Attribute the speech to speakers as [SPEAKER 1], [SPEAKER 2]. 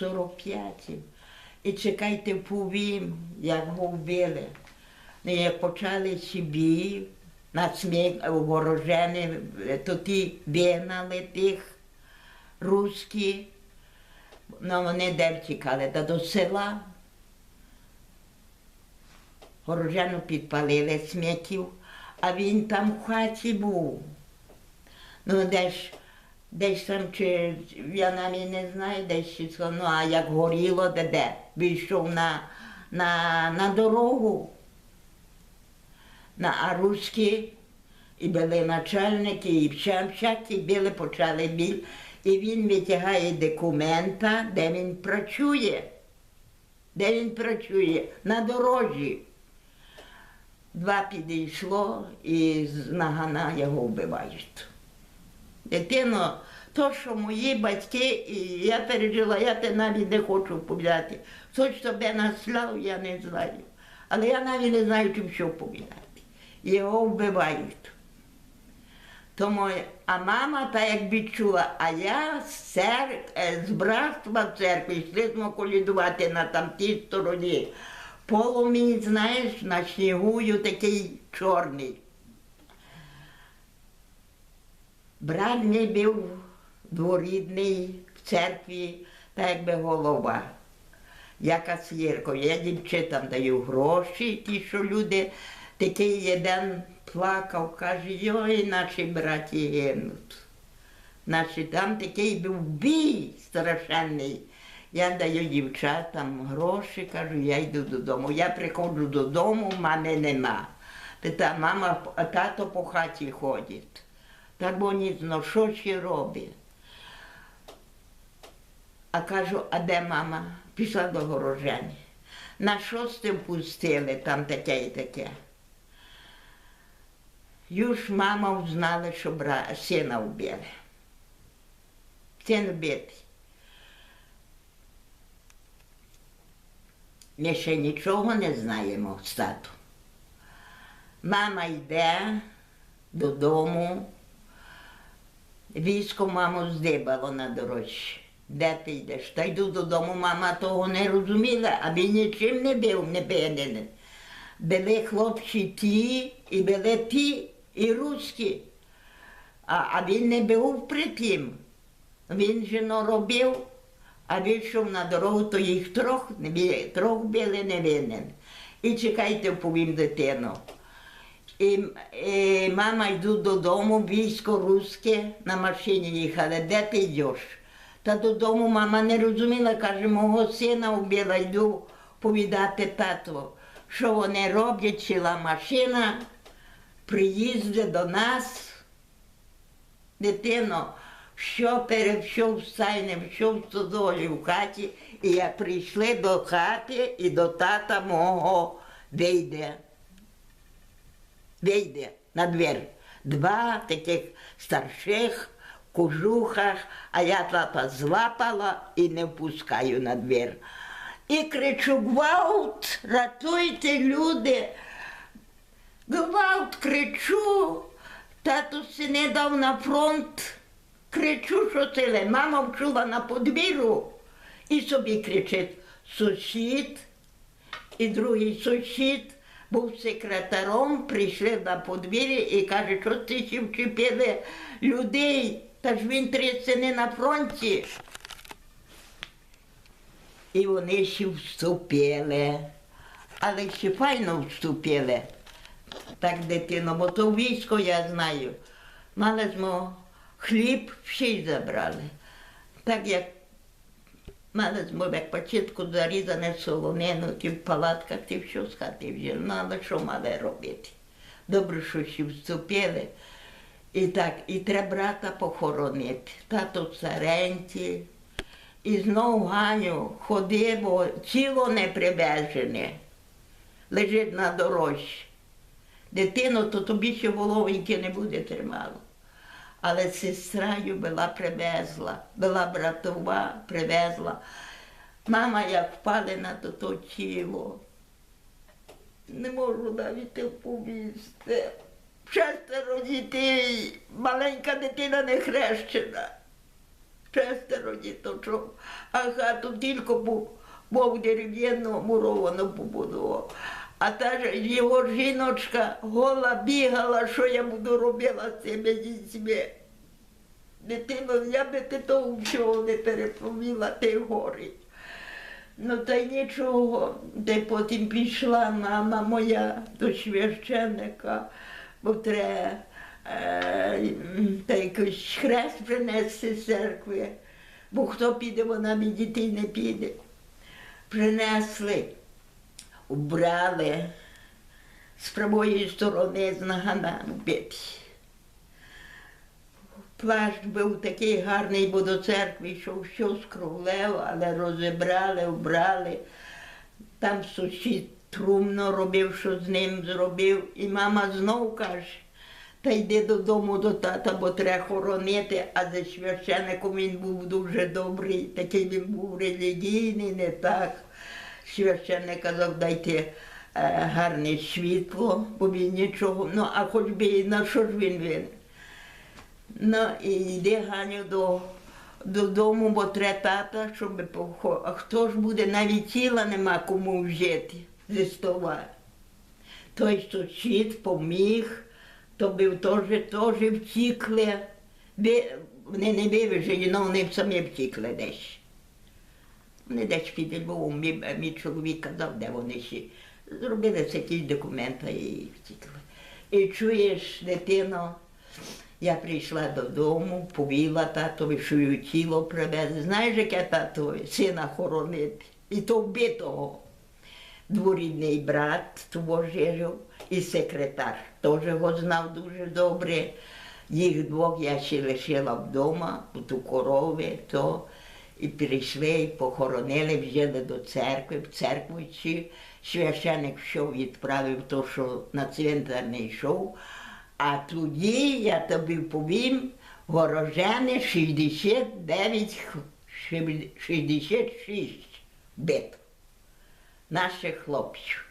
[SPEAKER 1] 45-м. І чекайте, повім, як його вбили. Ну, як почали ці на сміх ворожені, то ті вигнали тих руські. Ну, вони де втікали? Та до села. Горожену підпалили смітів, а він там в хаті був. Ну, десь, десь там, чи я не знаю, десь це, ну, а як горіло, де де. Вийшов на, на, на дорогу. На а руські, і були начальники, і всяк- всякі били, почали біль. І він витягає документа, де він працює. Де він працює? На дорожі. Два підійшло і з нагана його вбивають. Дитино, то, що мої батьки, і я пережила, я те навіть не хочу повідати. Хтось тебе наслав, я не знаю. Але я навіть не знаю, чим що повідати. Його вбивають. Тому, а мама та як відчула, а я з, цер... е, з братства в церкві йшли колідувати на тамтій стороні. Полумінь, знаєш, на снігую такий чорний. Брат мій був дворідний в церкві, так якби голова. Я касірко, я дівчатам даю гроші, ті, що люди, такий один плакав, каже, йой, наші браті гинуть. Наші там такий був бій страшенний. Я даю дівчатам гроші, кажу, я йду додому. Я приходжу додому, мами нема. Пита, мама, а тато по хаті ходить. Так бо ні, ну що ще робить? А кажу, а де мама? Пішла до горожені. На шосте впустили, там таке і таке. Юж мама узнала, що бра... сина вбили. Син вбитий. Ми ще нічого не знаємо з татом. Мама йде додому. Військо маму здибало на дорожчі. Де ти йдеш? Та йду додому, мама того не розуміла, а він нічим не був, не бинений. Були хлопці ті, і були ті, і руські. А, а він не був при тім. Він же не робив, а вийшов на дорогу, то їх трьох, трьох били не винен. І чекайте, повім дитину. І, і мама йду додому, військо руське на машині їхали. Де ти йдеш? Та додому мама не розуміла, каже, мого сина вбила, йду повідати тату, що вони роблять, ціла машина, приїзди до нас. Дитино, що перед що встайне, що в стодолі в хаті, і як прийшли до хати і до тата мого вийде вийде на двір. Два таких старших в кожухах, а я тата злапала і не впускаю на двір. І кричу: Гвалт, рятуйте люди. Гвалт кричу, тато сини дав на фронт. Кричу, що це. Мама вчула на подвір'ю і собі кричить сусід, і другий сусід був секретаром, прийшли на подвір'я і каже, що ти ще вчепили людей, та ж він три сини на фронті. І вони ще вступили, але ще файно вступили. Так, дитино, бо то військо я знаю. Мали змо хліб всі забрали. Так як Мали змо як початку зарізане солонину, ті в палатках, ті що з хати взяли. Ну, але що мали робити? Добре, що ще вступили. І так, і треба брата похоронити. Тато царенті. І знов Ганю ходи, бо тіло не привезене. Лежить на дорожі. Дитину, то тобі ще головоньки не буде тримало. Але сестра була привезла, була братова, привезла. Мама як впалена, то то тіло. Не можу навіть оповісти. Шестеро дітей, маленька дитина не хрещена. шестеро діточок, а хату тільки був, був дерев'яно муровано побудував. А та ж його жіночка гола бігала, що я буду робила з цими дітьми. Дитино, я би ти того всього не переповіла, ти горить. Ну та й нічого, де потім пішла мама моя до священника, бо треба е, та якийсь хрест принести з церкви, бо хто піде, вона від дітей не піде. Принесли, убрали з правої сторони з нагана вбиті. Плащ був такий гарний, бо до церкви йшов все кровлею, але розібрали, вбрали. Там сусід трумно робив, що з ним зробив. І мама знов каже, та йди додому до тата, бо треба хоронити. А за священником він був дуже добрий, такий він був релігійний, не так. Священник казав, дайте е, гарне світло, бо він нічого. Ну, а хоч би і на що ж він винен? Ну, і йди Ганю до, додому, бо треба тата, щоб похо. А хто ж буде, навіть тіла нема кому взяти зі. Той сусід поміг, то був теж, теж втікли. Вони не вивезені, але вони самі втікли десь. Вони десь під Львовом, мій, мій чоловік казав, де вони ще. Зробили якісь документи і втікли. І чуєш, дитино, я прийшла додому, повіла татові, що й тіло привезли. Знаєш, яке татові сина хоронити? І то вбитого. Дворідний брат того і секретар. Теж його знав дуже добре. Їх двох я ще лишила вдома, ту корови, то. І прийшли, і похоронили, взяли до церкви, в церкву чи священик що відправив то, що на цвинтар не йшов. А тоді я тобі повім, горожани 69, 66 бит наших хлопців.